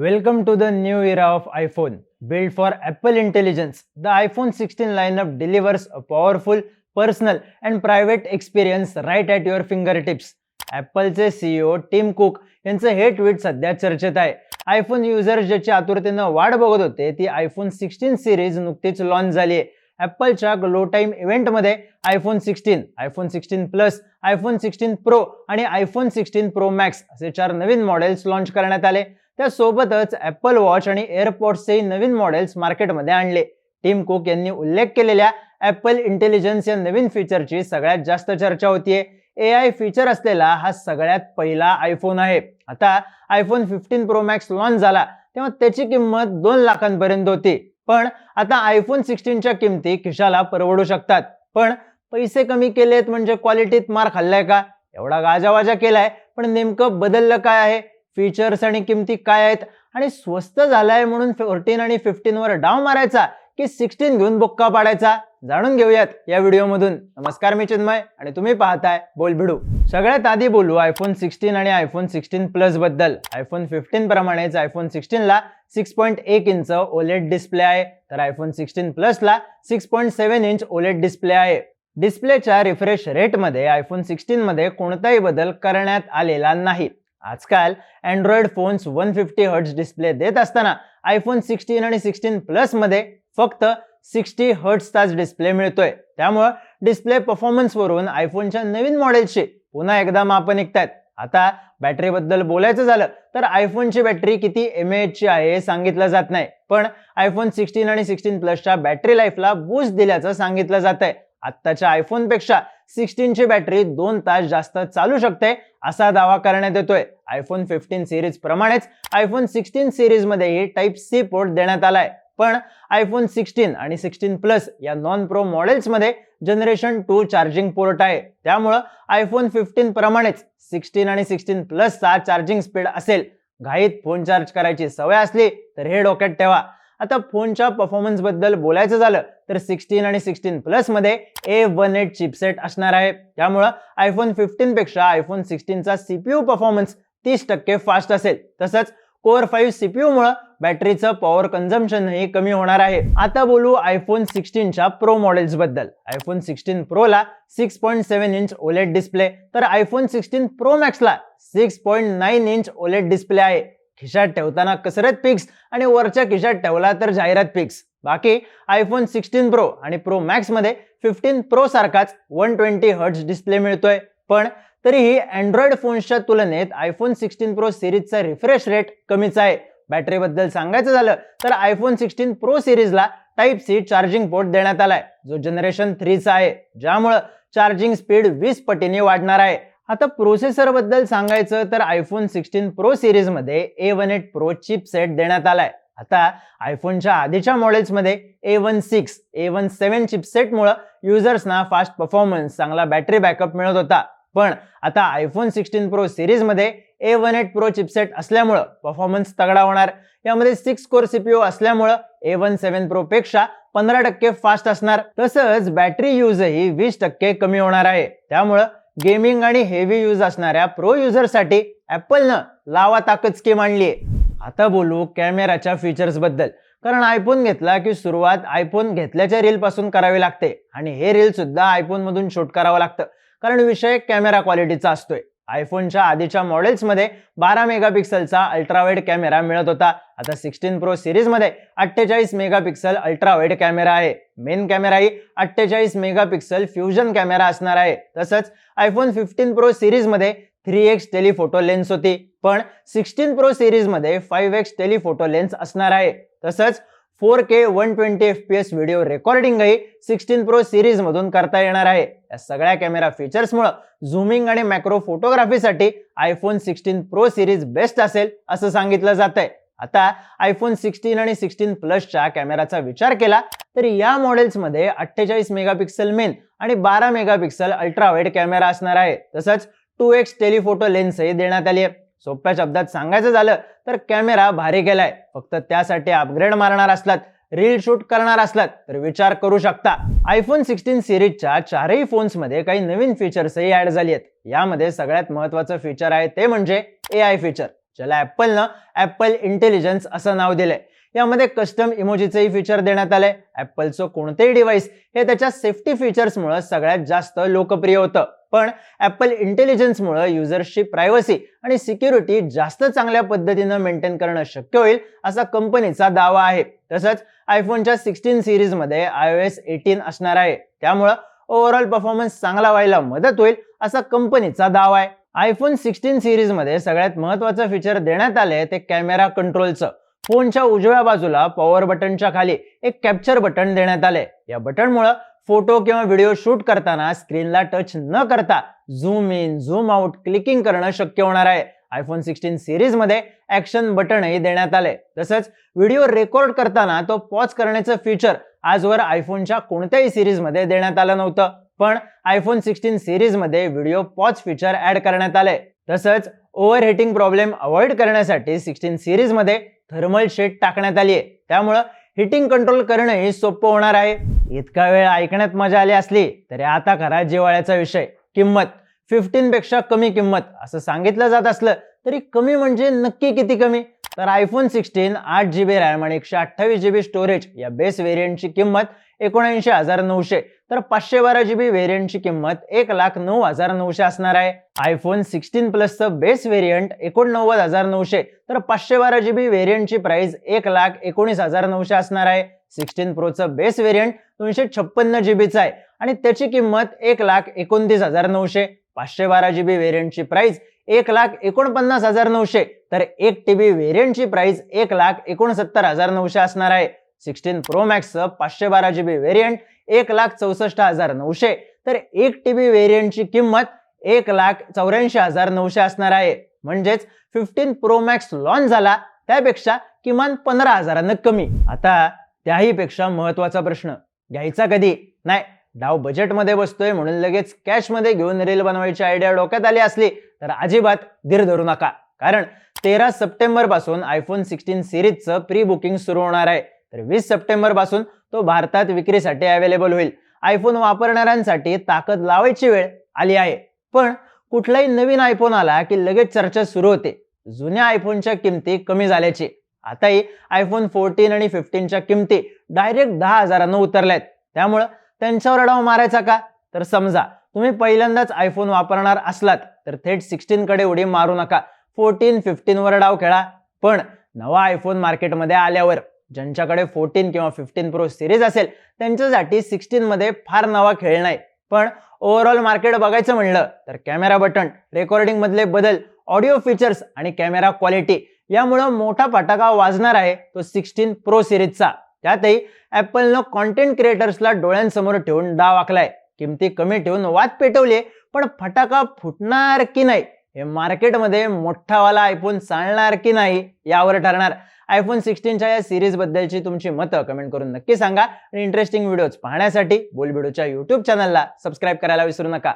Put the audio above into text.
Welcome to the new era of iPhone. Built for Apple intelligence, the iPhone 16 lineup delivers a powerful, personal, and private experience right at your fingertips. ॲपलचे CEO Tim Cook यांचं हे tweet सध्या चर्चेत आहे iPhone users ज्याची आतुरतेनं वाट बघत होते ती आयफोन सिक्स्टीन सिरीज नुकतीच लॉन्च झाली आहे ॲपलच्या ग्लो टाईम इव्हेंटमध्ये iPhone sixteen iPhone sixteen plus iPhone sixteen pro आणि आयफोन सिक्स्टीन प्रो मॅक्स असे चार नवीन मॉडेल्स लॉन्च करण्यात आले त्यासोबतच ॲपल वॉच आणि एअरपॉड्सचे नवीन मॉडेल्स मार्केटमध्ये आणले. टीम कुक यांनी उल्लेख केलेल्या ॲपल इंटेलिजन्स या नवीन फीचरची सगळ्यात जास्त चर्चा होतीये. ए आय फीचर असलेला हा सगळ्यात पहिला आयफोन आहे. आता iPhone fifteen pro max launch झाला तेव्हा त्याची किंमत दोन लाखांपर्यंत होती. पण आता आयफोन सिक्स्टीनच्या किमती खिशाला परवडू शकतात. पण पैसे कमी केलेत म्हणजे क्वालिटीत मार खाल्लाय का? एवढा गाजावाजा केलाय पण नेमकं बदललं काय आहे? फीचर्स आणि किमती काय आहेत? आणि स्वस्त झालाय म्हणून फोर्टीन आणि फिफ्टीनवर डाव मारायचा की सिक्स्टीन घेऊन बुक्का पाडायचा? जाणून घेऊयात या व्हिडिओमधून. नमस्कार मी चिन्मय आणि तुम्ही पाहताय बोल भिडू सगळ्यात आधी बोलू आयफोन सिक्स्टीन आणि आयफोन सिक्स्टीन प्लसबद्दल. आयफोन फिफ्टीन प्रमाणेच आयफोन सिक्स्टीनला सिक्स पॉईंट एक इंच ओलेट डिस्प्ले आहे. तर iPhone sixteen प्लसला six point seven inch OLED display आहे. डिस्प्लेच्या रिफ्रेश रेटमध्ये आयफोन सिक्स्टीनमध्ये कोणताही बदल करण्यात आलेला नाही. आजकाल Android phones one fifty hertz display देत असताना आयफोन सिक्स्टीन आणि सिक्स्टीन प्लसमध्ये फक्त सिक्स्टी हर्ट्सचाच डिस्प्ले मिळतोय. त्यामुळं डिस्प्ले परफॉर्मन्सवरून आयफोनच्या नवीन मॉडेलशी पुन्हा एकदा मापन निघतायत. आता बॅटरीबद्दल बोलायचं झालं तर आयफोनची बॅटरी किती एम ची आहे हे सांगितलं जात नाही. पण आयफोन सिक्स्टीन आणि सिक्स्टीन प्लसच्या बॅटरी लाईफला बूस्ट दिल्याचं सांगितलं जात आहे आत्ताच्या आयफोनपेक्षा सिक्स्टीनची बॅटरी दोन तास जास्त चालू शकते असा दावा करण्यात येतोय. आयफोन फिफ्टीन सिरीज प्रमाणेच आयफोन सिक्स्टीन सिरीज मध्येही टाईप सी पोर्ट देण्यात आलाय. पण आयफोन सिक्स्टीन आणि सिक्स्टीन प्लस या नॉन प्रो मॉडेल्समध्ये जनरेशन टू चार्जिंग पोर्ट आहे. त्यामुळं आयफोन फिफ्टीन प्रमाणेच सिक्स्टीन आणि सिक्स्टीन प्लसचा चार्जिंग स्पीड असेल. घाईत फोन चार्ज करायची सवय असली तर हे डोक्यात ठेवा. आता फोनच्या परफॉर्मन्सबद्दल बोलायचं झालं तर सिक्स्टीन आणि सिक्स्टीन प्लसमध्ये ए वन एट चिपसेट असणार आहे. त्यामुळं आयफोन फिफ्टीनपेक्षा आयफोन सिक्स्टीनचा सीपीयू परफॉर्मन्स तीस टक्के फास्ट असेल. तसंच कोर फाईव्ह सीपीयू मुळे बॅटरीचं पॉवर कन्झम्पशनही कमी होणार आहे. आता बोलू आयफोन सिक्स्टीनच्या प्रो मॉडेल्सबद्दल. IPhone sixteen प्रोला six point seven inch OLED display तर iPhone sixteen pro मॅक्सला six point nine inch OLED display आहे. खिशात ठेवताना कसरत पिक्स आणि वरच्या खिशात ठेवला तर जाहिरात पिक्स बाकी आयफोन सिक्स्टीन प्रो आणि प्रो मॅक्समध्ये फिफ्टीन प्रो सारखाच वन ट्वेंटी हर्ट्स डिस्प्ले मिळतोय. पण तरीही अँड्रॉइड फोन्सच्या तुलनेत आयफोन सिक्स्टीन प्रो सिरीजचा रिफ्रेश रेट कमीच आहे. बॅटरी बद्दल सांगायचं झालं तर आयफोन सिक्स्टीन प्रो सिरीजला टाईप सी चार्जिंग पोर्ट देण्यात आलाय. जो जनरेशन थ्रीचा आहे. ज्यामुळं चार्जिंग स्पीड वीस पटीने वाढणार आहे. आता प्रोसेसरबद्दल सांगायचं तर आयफोन सिक्स्टीन प्रो सिरीजमध्ये A one eight pro chip set देण्यात आलाय. आता आयफोनच्या आधीच्या मॉडेल्समध्ये A one six A one seven चिपसेटमुळं युजर्सना फास्ट परफॉर्मन्स चांगला बॅटरी बॅकअप मिळत होता. पण आता आयफोन सिक्स्टीन प्रो सिरीजमध्ये A one eight pro chipset असल्यामुळं परफॉर्मन्स तगडा होणार. यामध्ये सिक्स कोर सीपीओ असल्यामुळं ए वन सेवन प्रो पेक्षा पंधरा टक्के फास्ट असणार. तसंच बॅटरी युजही वीस टक्के कमी होणार आहे. त्यामुळं गेमिंग आणि हेवी यूज असणाऱ्या प्रो युजरसाठी ॲपलनं लावा ताकद स्कीम आणली आहे. आता बोलू कॅमेराच्या फीचर्सबद्दल. कारण आयफोन घेतला की सुरुवात आयफोन घेतल्याच्या रीलपासून करावी लागते. आणि हे रील सुद्धा आयफोनमधून शूट करावं लागतं. कारण विषय कॅमेरा क्वालिटीचा असतोय. आयफोनच्या आधीच्या मॉडेल्समध्ये बारा मेगापिक्सलचा अल्ट्रावाईड कॅमेरा मिळत होता. आता सिक्स्टीन प्रो सिरीजमध्ये अठ्ठेचाळीस मेगापिक्सल अल्ट्रावाईड कॅमेरा आहे. मेन कॅमेराही अठ्ठेचाळीस मेगापिक्सल फ्युजन कॅमेरा असणार आहे. तसंच आयफोन फिफ्टीन प्रो सिरीजमध्ये थ्री एक्स टेलिफोटो लेन्स होती. पण सिक्स्टीन प्रो सिरीजमध्ये फाईव्ह एक्स टेलिफोटो लेन्स असणार आहे. तसंच four K one twenty F P S video रेकॉर्डिंगही sixteen pro series मधून करता येणार आहे. या सगळ्या कॅमेरा फीचर्समुळे झुमिंग आणि macro फोटोग्राफीसाठी iPhone sixteen pro series best असेल असं सांगितलं जात आहे आता आयफोन सिक्स्टीन आणि सिक्स्टीन प्लसच्या कॅमेराचा विचार केला तर या मॉडेल्समध्ये अठ्ठेचाळीस मेगापिक्सल मेन आणि बारा मेगापिक्सल अल्ट्रावाईड कॅमेरा असणार आहे. तसंच टू एक्स टेलिफोटो लेन्सही देण्यात आली आहे. सोप्या शब्दात सांगायचं झालं तर कॅमेरा भारी केलाय. फक्त त्यासाठी अपग्रेड मारणार असलात रील शूट करणार असलात तर विचार करू शकता. आयफोन सिक्स्टीन सिरीजच्या चारही फोन्समध्ये काही नवीन फीचर्सही ऍड झाली आहेत. यामध्ये सगळ्यात महत्वाचं फीचर आहे ते म्हणजे ए आय फीचर ज्याला ॲपलनं ॲपल इंटेलिजन्स असं नाव दिलंय. यामध्ये कस्टम इमोजीचंही फीचर देण्यात आलंय ॲपलचं कोणतेही डिव्हाइस हे त्याच्या सेफ्टी फीचर्समुळे सगळ्यात जास्त लोकप्रिय होतं. पण ॲपल इंटेलिजन्समुळे युजर्सची प्रायव्हसी आणि सिक्युरिटी जास्त चांगल्या पद्धतीनं मेंटेन करणं शक्य होईल असा कंपनीचा दावा आहे. तसंच आयफोनच्या सिक्स्टीन सिरीजमध्ये आय ओ एस एटीन असणार आहे. त्यामुळं ओव्हरऑल परफॉर्मन्स चांगला व्हायला मदत होईल असा कंपनीचा दावा आहे. आयफोन सिक्स्टीन सिरीजमध्ये सगळ्यात महत्वाचं फीचर देण्यात आले ते कॅमेरा कंट्रोलचं फोनच्या उजव्या बाजूला पॉवर बटनच्या खाली एक कॅप्चर बटन देण्यात आले या बटनमुळं फोटो किंवा व्हिडिओ शूट करताना स्क्रीनला टच न करता zoom in zoom out clicking करणं शक्य होणार आहे. आयफोन सिक्स्टीन सिरीजमध्ये ॲक्शन बटनही देण्यात आले. तसंच व्हिडिओ रेकॉर्ड करताना तो पॉज करण्याचं फीचर आजवर आयफोनच्या कोणत्याही सिरीजमध्ये देण्यात आलं नव्हतं. पण आयफोन सिक्स्टीन सिरीजमध्ये व्हिडिओ पॉज फीचर ऍड करण्यात आले. तसंच ओव्हर हिटिंग प्रॉब्लेम अवॉइड करण्यासाठी सिक्स्टीन सिरीजमध्ये थर्मल शेड टाकण्यात आली आहे त्यामुळं हिटिंग कंट्रोल करणंही सोपं होणार आहे. इतका वेळ ऐकण्यात मजा आली असली तरी आता खरा जिवाळ्याचा विषय. किंमत. फिफ्टीन पेक्षा कमी किंमत. असं सांगितलं जात असलं तरी कमी म्हणजे नक्की किती कमी? तर आयफोन सिक्स्टीन आठ जी बी रॅम आणि एकशे अठ्ठावीस जी बी स्टोरेज या बेस व्हेरियंटची किंमत एकोणऐंशी हजार नऊशे. तर पाचशे बारा जी बी व्हेरियंटची किंमत एक लाख नऊ हजार नऊशे असणार आहे. आयफोन सिक्स्टीन प्लसचं बेस व्हेरियंट एकोणनव्वद हजार नऊशे. तर पाचशे बारा जी बी व्हेरियंटची प्राइस एक लाख एकोणीस हजार नऊशे असणार आहे. सिक्स्टीन प्रोचं बेस व्हेरियंट दोनशे छप्पन्न जीबीचा आहे. आणि त्याची किंमत एक लाख एकोणतीस हजार नऊशे पाचशे बारा जी बी व्हेरियंटची प्राइस एक लाख एकोणपन्नास हजार नऊशे. तर एक टी बी व्हेरियंटची प्राइस एक लाख एकोणसत्तर हजार नऊशे असणार आहे. सिक्स्टीन प्रो मॅक्सचं पाचशे बारा जी बी व्हेरियंट एक लाख चौसष्ट हजार नऊशे. तर एक टी बी व्हेरियंटची किंमत एक लाख चौऱ्याऐंशी हजार नऊशे असणार आहे. म्हणजेच फिफ्टीन प्रो मॅक्स लॉन्च झाला. त्यापेक्षा किमान पंधरा हजारानं कमी. आता त्याही पेक्षा महत्त्वाचा प्रश्न. घ्यायचा कधी? नाही. डाव बजेटमध्ये बसतोय म्हणून लगेच कॅशमध्ये घेऊन रील बनवायची आयडिया डोक्यात आली असली तर अजिबात धीर धरू नका. कारण तेरा सप्टेंबरपासून आयफोन सिक्स्टीन सिरीजचं प्री बुकिंग सुरू होणार आहे. तर वीस सप्टेंबरपासून तो भारतात विक्रीसाठी अवेलेबल होईल. आयफोन वापरणाऱ्यांसाठी ताकद लावायची वेळ आली आहे. पण कुठलाही नवीन आयफोन आला की लगेच चर्चा सुरू होते. जुन्या आयफोनच्या किमती कमी झाल्याची. आताही आयफोन फोर्टीन आणि फिफ्टीनच्या किमती डायरेक्ट दहा हजारांना उतरल्यात. त्यामुळं त्यांच्यावर डाव मारायचा का? तर समजा तुम्ही पहिल्यांदाच आयफोन वापरणार असलात तर थेट सिक्स्टीनकडे उडी मारू नका. फोर्टीन फिफ्टीनवर डाव खेळा. पण नवा आयफोन मार्केटमध्ये आल्यावर ज्यांच्याकडे फोर्टीन किंवा फिफ्टीन प्रो सिरीज असेल त्यांच्यासाठी सिक्स्टीनमध्ये फार नवा खेळ नाही. पण ओव्हरऑल मार्केट बघायचं म्हणलं तर कॅमेरा बटन रेकॉर्डिंगमधले बदल ऑडिओ फीचर्स आणि कॅमेरा क्वालिटी यामुळं मोठा फटाका वाजणार आहे तो सिक्स्टीन प्रो सिरीजचा त्यातही ॲपलनं कॉन्टेंट क्रिएटर्सला डोळ्यांसमोर ठेवून डाव आखलाय. किमती कमी ठेवून वाद पेटवले पण फटाका फुटणार की नाही? हे मार्केटमध्ये मोठावाला आयफोन चालणार की नाही यावर ठरणार. आयफोन सिक्स्टीनच्या या सिरीजबद्दलची तुमची मतं कमेंट करून नक्की सांगा. आणि इंटरेस्टिंग व्हिडिओज पाहण्यासाठी बोलबिडूच्या यूट्यूब चॅनलला सबस्क्राईब करायला विसरू नका.